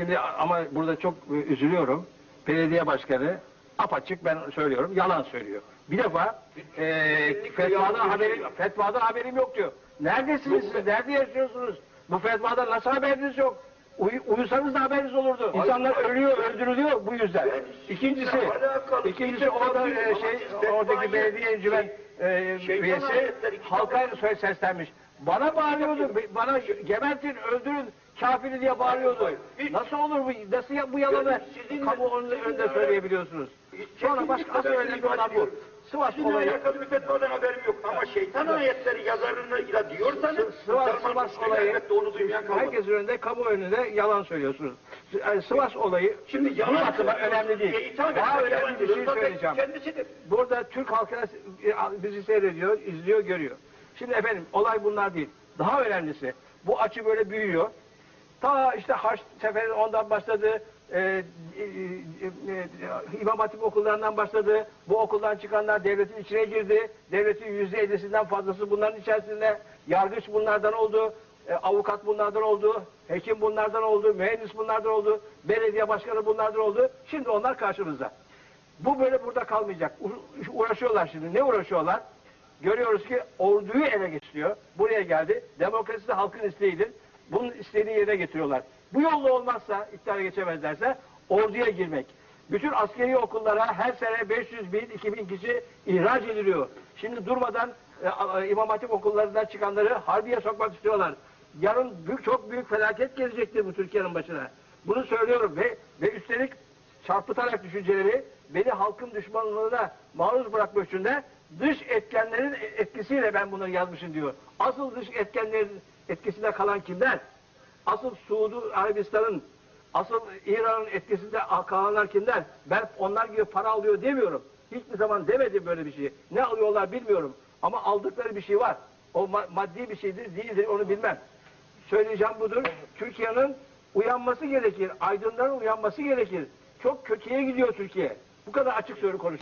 Şimdi ama burada çok e, üzülüyorum. Belediye başkanı apaçık ben söylüyorum yalan söylüyor. Bir defa e, fetvada haberim, fetvada haberim yok diyor. Neredesiniz siz? Nerede yaşıyorsunuz? Bu fetvada nasıl haberiniz yok? Uy- uyusanız da haberiniz olurdu. İnsanlar ölüyor, öldürülüyor bu yüzden. İkincisi, ikincisi orada e, şey, oradaki belediye encümen e, üyesi halka seslenmiş. Bana bağırıyordu, bana gebertin, öldürün, kafiri diye bağırıyordu. Nasıl olur bu, nasıl ya- bu yalanı kamuoyunun önünde söyleyebiliyorsunuz? Sonra başka asıl önemli olan bu. Sivas olayı, alakalı bir fetvadan haberim yok ama şeytan ayetleri yazarına diyorsanız Sivas, Sivas olayı, onu duymayan kalmadı. herkesin önünde, kamu önünde yalan söylüyorsunuz. Sivas olayı, Şimdi yalan bakıma önemli değil. Daha önemli bir şey söyleyeceğim. Kendisidir. Burada Türk halkı e, bizi seyrediyor, izliyor, görüyor. Şimdi efendim olay bunlar değil. Daha önemlisi bu açı böyle büyüyor. Ta işte Haç seferi ondan başladı. E, e, e, e, İmam Hatip okullarından başladı. Bu okuldan çıkanlar devletin içine girdi. Devletin yüzde ellisinden fazlası bunların içerisinde. Yargıç bunlardan oldu. e, avukat bunlardan oldu. Hekim bunlardan oldu. Mühendis bunlardan oldu. Belediye başkanı bunlardan oldu. Şimdi onlar karşımızda. Bu böyle burada kalmayacak. U- Uğraşıyorlar şimdi. Ne uğraşıyorlar? Görüyoruz ki orduyu ele geçiriyor. Buraya geldi. Demokrasi de halkın isteğidir. Bunun istediği yerine getiriyorlar. Bu yolla olmazsa, iktidara geçemezlerse orduya girmek. Bütün askeri okullara her sene 500 bin, 2000 kişi ihraç ediliyor. Şimdi durmadan e, İmam Hatip okullarından çıkanları harbiye sokmak istiyorlar. Yarın büyük, çok büyük felaket gelecektir bu Türkiye'nin başına. Bunu söylüyorum ve, ve üstelik çarpıtarak düşünceleri beni halkın düşmanlığına maruz bırakmak için de dış etkenlerin etkisiyle ben bunları yazmışım diyor. Asıl dış etkenlerin etkisinde kalan kimler? Asıl Suudi Arabistan'ın, asıl İran'ın etkisinde kalanlar kimler? Ben onlar gibi para alıyor demiyorum. Hiçbir zaman demedim böyle bir şey. Ne alıyorlar bilmiyorum. Ama aldıkları bir şey var. O ma- maddi bir şeydir, değildir onu bilmem. Söyleyeceğim budur. Türkiye'nin uyanması gerekir. Aydınların uyanması gerekir. Çok kötüye gidiyor Türkiye. Bu kadar açık söylü konuşuyor.